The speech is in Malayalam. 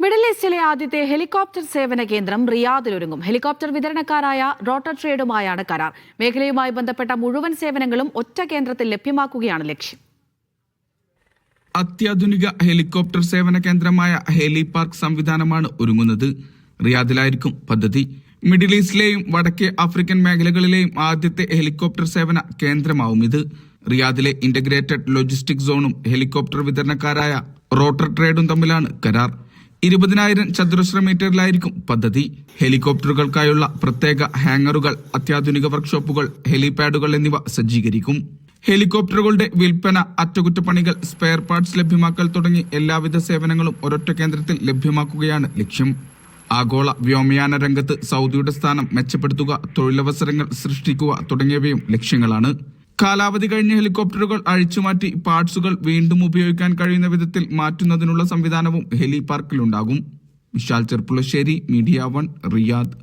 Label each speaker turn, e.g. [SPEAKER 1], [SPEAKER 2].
[SPEAKER 1] മിഡിൽ ഈസ്റ്റിലെ ആദ്യത്തെ ഹെലികോപ്റ്റർ സേവന കേന്ദ്രം റിയാദിൽ ഒരുങ്ങും. ഹെലികോപ്റ്റർ വിതരണക്കാരായ റോട്ടർ ട്രേഡുമായാണ് കരാർ. മേഖലയുമായി ബന്ധപ്പെട്ട മുഴുവൻ സേവനങ്ങളും ഒറ്റ കേന്ദ്രത്തിൽ ലഭ്യമാക്കുകയാണ് ലക്ഷ്യം.
[SPEAKER 2] അത്യാധുനിക ഹെലികോപ്റ്റർ സേവന കേന്ദ്രമായ ഹെലി പാർക്ക് സംവിധാനമാണ് ഒരുങ്ങുന്നത്. റിയാദിലായിരിക്കും പദ്ധതി. മിഡിൽ ഈസ്റ്റിലെയും വടക്കേ ആഫ്രിക്കൻ മേഖലകളിലെയും ആദ്യത്തെ ഹെലികോപ്റ്റർ സേവന കേന്ദ്രമാവും ഇത്. റിയാദിലെ ഇന്റഗ്രേറ്റഡ് ലോജിസ്റ്റിക് സോണും ഹെലികോപ്റ്റർ വിതരണക്കാരായ റോട്ടർ ട്രേഡും തമ്മിലാണ് കരാർ. ഇരുപതിനായിരം ചതുരശ്ര മീറ്ററിലായിരിക്കും പദ്ധതി. ഹെലികോപ്റ്ററുകൾക്കായുള്ള പ്രത്യേക ഹാങ്ങറുകൾ അത്യാധുനിക വർക്ക്ഷോപ്പുകൾ ഹെലിപാഡുകൾ എന്നിവ സജ്ജീകരിക്കും. ഹെലികോപ്റ്ററുകളുടെ വിൽപ്പന അറ്റകുറ്റപ്പണികൾ സ്പെയർ പാർട്സ് ലഭ്യമാക്കൽ തുടങ്ങി എല്ലാവിധ സേവനങ്ങളും ഒരൊറ്റ കേന്ദ്രത്തിൽ ലഭ്യമാക്കുകയാണ് ലക്ഷ്യം. ആഗോള വ്യോമയാന രംഗത്ത് സൗദിയുടെ സ്ഥാനം മെച്ചപ്പെടുത്തുക തൊഴിലവസരങ്ങൾ സൃഷ്ടിക്കുക തുടങ്ങിയവയും ലക്ഷ്യങ്ങളാണ്. കാലാവധി കഴിഞ്ഞ ഹെലികോപ്റ്ററുകൾ അഴിച്ചുമാറ്റി പാർട്സുകൾ വീണ്ടും ഉപയോഗിക്കാൻ കഴിയുന്ന വിധത്തിൽ മാറ്റുന്നതിനുള്ള സംവിധാനവും ഹെലി പാർക്കിലുണ്ടാകും Vishal Cherpulassery media one Riyadh.